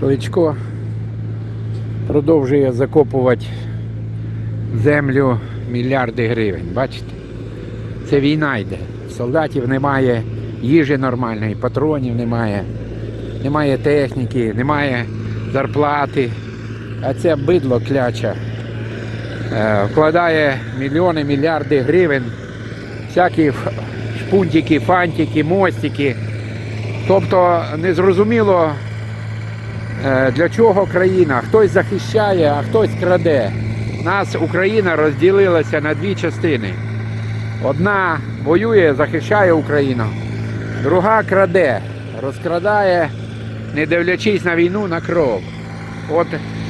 Кличко продовжує закопувати землю мільярди гривень. Бачите? Це війна йде. Солдатів немає їжі нормальної, патронів немає, немає техніки, немає зарплати. А це бидло кляча е, вкладає мільйони, мільярди гривень, всякі шпунтики, фантики, мостики. Тобто незрозуміло, для чого країна. Хтось захищає, а хтось краде. Нас Україна розділилася на дві частини. Одна воює, захищає Україну, друга краде, розкрадає, не дивлячись на війну, на кров. От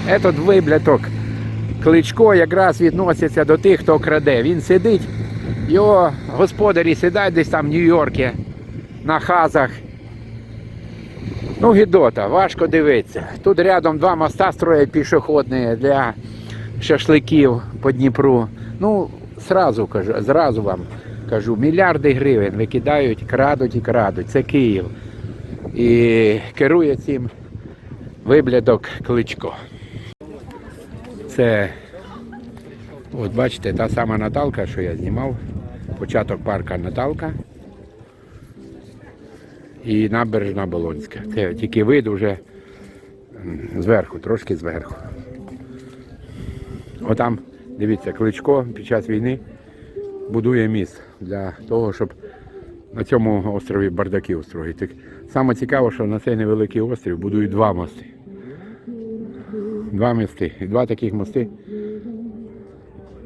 этот вибляток Кличко якраз відноситься до тих, хто краде. Він сидить, його господарі сидять десь там в Нью-Йорку, на хазах. Ну, гідота, важко дивитися. Тут рядом два моста строять пішохідні для шашликів по Дніпру. Ну, сразу кажу, зразу вам кажу, мільярди гривень викидають, крадуть і крадуть. Це Київ. І керує цим виблядок Кличко. Це, от бачите, та сама Наталка, що я знімав. Початок парка Наталка. І набережна Болонська. Це тільки вид уже зверху, трошки зверху. Отам, дивіться, Кличко під час війни будує міст для того, щоб на цьому острові бардаки устроїти. Саме цікаво, що на цей невеликий острів будують два мости. Два мости. І два таких мости.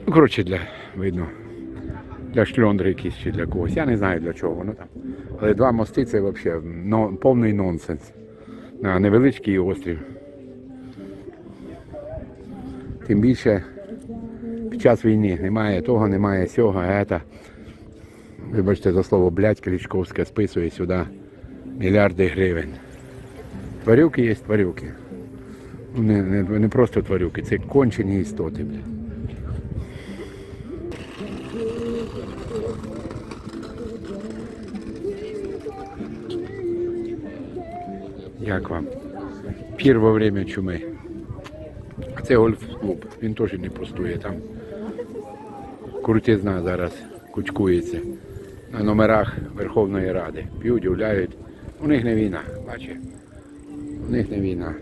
Ну, коротше, для видно. Для шльондри якісь чи для когось. Я не знаю для чого воно там. Але два мости це взагалі но, повний нонсенс. На невеличкий острів. Тим більше під час війни немає того, немає сього, а це, вибачте за слово, блядь, Кличковська списує сюди мільярди гривень. Тварюки є тварюки. Ну, Не, не, не просто тварюки, це кончені істоти, блядь. Як вам? Пір время чуми. А це гольф-клуб. Він теж не пустує там. Крутизна зараз кучкується на номерах Верховної Ради. П'ють, гуляють. У них не війна, бачите? У них не війна.